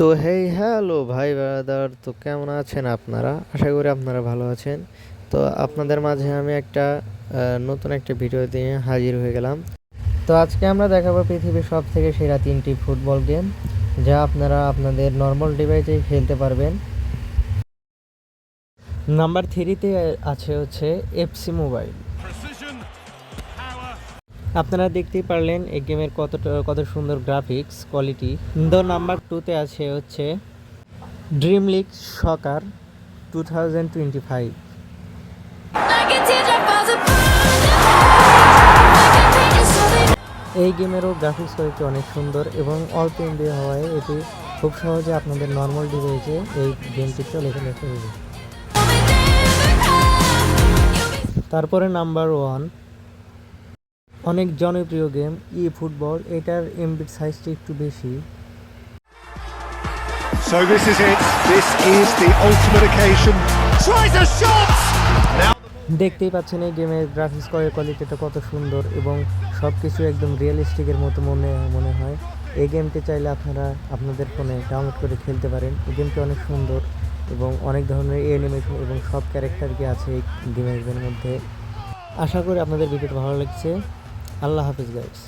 তো hey hello ভাই brother তো কেমন আছেন আপনারা? আশা করি আপনারা ভালো আছেন। তো আপনাদের মাঝে আমি একটা নতুন একটা ভিডিও দিয়ে হাজির হয়ে গেলাম। তো আজকে আমরা দেখাবো পৃথিবীর সব থেকে সেরা তিনটি ফুটবল গেম, যা আপনারা আপনাদের নর্মাল ডিভাইসে খেলতে পারবেন। নাম্বার থ্রিতে আছে হচ্ছে এফসি মোবাইল আপনারা দেখতেই পারলেন এই গেমের কতটা কত সুন্দর গ্রাফিক্স কোয়ালিটি তো নাম্বার টুতে আছে হচ্ছে dream league soccer two thousand twenty five এই গেমেরও গ্রাফিক্স কোয়ালিটি অনেক সুন্দর এবং অল্প এমবি হওয়ায় এটি খুব সহজে আপনাদের নর্মাল ডিভাইসে এই গেমটি চলে যেতে পারবে তারপরে নাম্বার ওয়ান অনেক জনপ্রিয় গেম ই ফুটবল এটার এমবির সাইজটি একটু বেশি So this is it. This is the ultimate occasion. Tries a shot. দেখতেই পাচ্ছেন এই গেমের গ্রাফিক্স কয়ের কোয়ালিটিটা কত সুন্দর এবং সব কিছু একদম রিয়েলিস্টিকের মতো মনে মনে হয় এই গেমটি চাইলে আপনারা আপনাদের ফোনে ডাউনলোড করে খেলতে পারেন এই গেমটি অনেক সুন্দর এবং অনেক ধরনের অ্যানিমেশন এবং সব ক্যারেক্টারকে আছে এই গেমের মধ্যে আশা করি আপনাদের ভিডিওটা ভালো লাগছে আল্লাহ হাফিজ গাইস